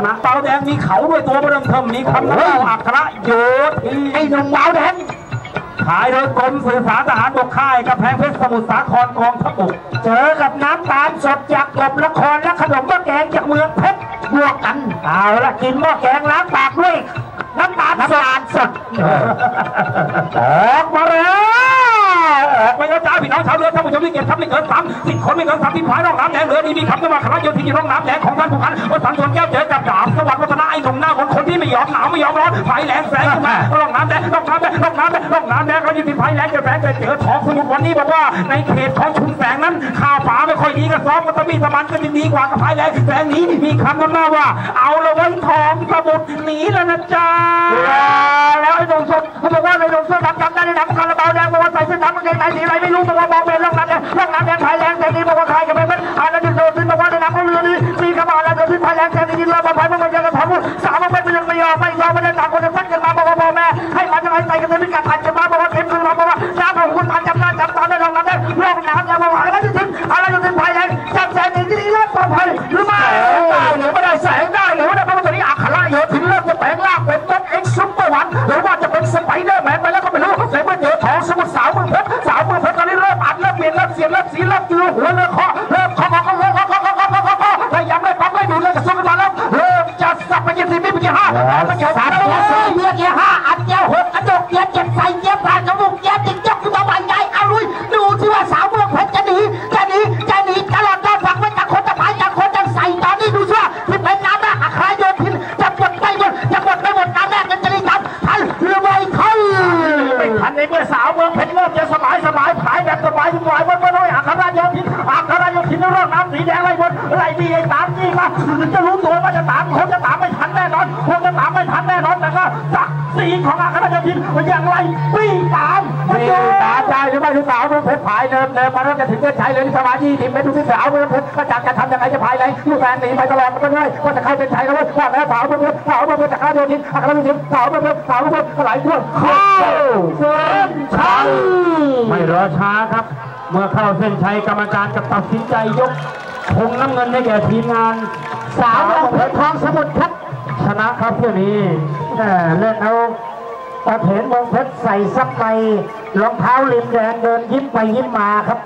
นะเบาแดงมีเขาด้วยตัวเริ่มเทิมมีคำนักเล่าอัคระโยธีไอ้หนุ่มเบาแดงขายโดยกรมสื่อสารทหารบกค่ายกำแพงเพชรสมุทรสาครกองทัพบกเจอกับน้ำตาลสดจากกบละครและขนมหม้อแกงจากเมืองเพชรบวกกันเอาละกินหม้อแกงล้างปากด้วยน้ำตาลสดสดออกมาแล้ว ไม่กระจาพี่น้องชาวเรือท่านผู้ชมที่เก็บทัพไม่เกินสามสิบคนไม่เกินสามสิบพายร่องน้ำแดงเรือดีมีคำนว่าคณะโยธินอยู่ร่องน้ำแดงของท่านผู้พันวัดสันส่วนแก้วเจอกับดาบสวัสดิ์วัฒนาไอ้หนุ่มหน้าคนคนที่ไม่ยอมหนาวไม่ยอมร้อนไฟแรงแสงขึ้นมาร่องน้ำแดงร่องน้ำแดงร่องน้ำแดงร่องน้ำแดงเราอยู่ที่ไฟแรงจะแสงจะเจอทองสมุทรวันนี้บอกว่าในเขตของชุมแสงนั้นข้าวป่าไม่ค่อยดีกับซ้อมก็ตะมีสมันก็จะดีกว่ากับไฟแรงแสงนี้มีคำนว่าว่า เอาละไว้ทองสมุทรหนีแล้วนะจ๊ะแล้วไอ้หนุ่มสดเขาบอกว่าไอ้หนุ่ม พิกัดพันจะมาบอกว่าเต็มคือเราบอกว่าน้ำของคุณพันจำได้จำตามได้ร่องน้ำแดงร่องน้ำแดงบอกว่าอะไรที่ถึงอะไรที่ถึงไทยแรงจำแสงดีที่รอดปลอดภัยหรือไม่ได้หรือไม่ได้แสงได้หรือไม่ได้เพราะว่าตอนนี้อัคระโยธินเริ่มจะแปลงร่างเป็นต้นเอ็กซ์ซุปเปอร์วันหรือว่าจะเป็นสไปเดอร์แมนไปแล้วก็ไม่รู้ในเมื่อเจอะทองสมุทรสาวมือเพชรสาวมือเพชรตอนนี้เริ่มอัดเริ่มเปลี่ยนเริ่มเสียงเริ่มสีเริ่มจืดหัวเริ่มเคาะเริ่มเคาะเคาะเคาะเคาะเคาะเคาะเคาะเคาะเคาะพยายามไล่ปั๊บไล่ดูเริ่มกระซุกกันมาแล้วเริ่มจะสับไปยี่สิบนี่ไปยี่ห้าไปยี่สามไปยี่สี่เยี่ยยี่ห้า กอันยกเยี่ยเจ็ดใส่เยี่านน้ำมูกเยี่ยติดยกขึ้นมาบานใหญ่เอาลุยดูที่ว่าสาวเมืองเพชรจะหนีจะหนีจะหนีตลอดรอดฝั่งไม่จากคนจะพายจากคนจะใส่ตอนนี้ดูสิว่าที่เป็นน้ำแม่อาคราโยธินจะหมดไปหมดจะหมดไปหมดน้ำแม่กันจะได้ทันทันหรือไม่ทันไม่ทันในเมื่อสาวเมือง สีของอัคราโยธินมันยังไล่ปีตามปีตามได้หรือไม่ดูสาวเมืองเพชรผายเดินเดินมาแล้วจะถึงเส้นชัยเลยสมาธิทีมเพชรดูที่สาวเมืองเพชรก็จักจะทำยังไงจะพายไหนลูกแฟนหนีไปตลอดมันก็ง่ายว่าจะเข้าเส้นชัยแล้วว่าแม่สาวเมืองเพชรสาวเมืองเพชรจากอัคราโยธินอัคราโยธินสาวเมืองเพชรสาวเมืองเพชรไหลทั่วเข้าเส้นชัยไม่รอช้าครับ เมื่อเข้าเส้นชัยกรรมการจะตัดสินใจยกธงน้ำเงินให้แก่ทีมงานสาวเมืองเพชรทองสมุทรครับ ชนะ ครับเพื่อนี้เล่นเอาตะเถนเมืองเพชรใส่ซับในรองเท้าลิมแดงเดินยิ้มไปยิ้มมาครับ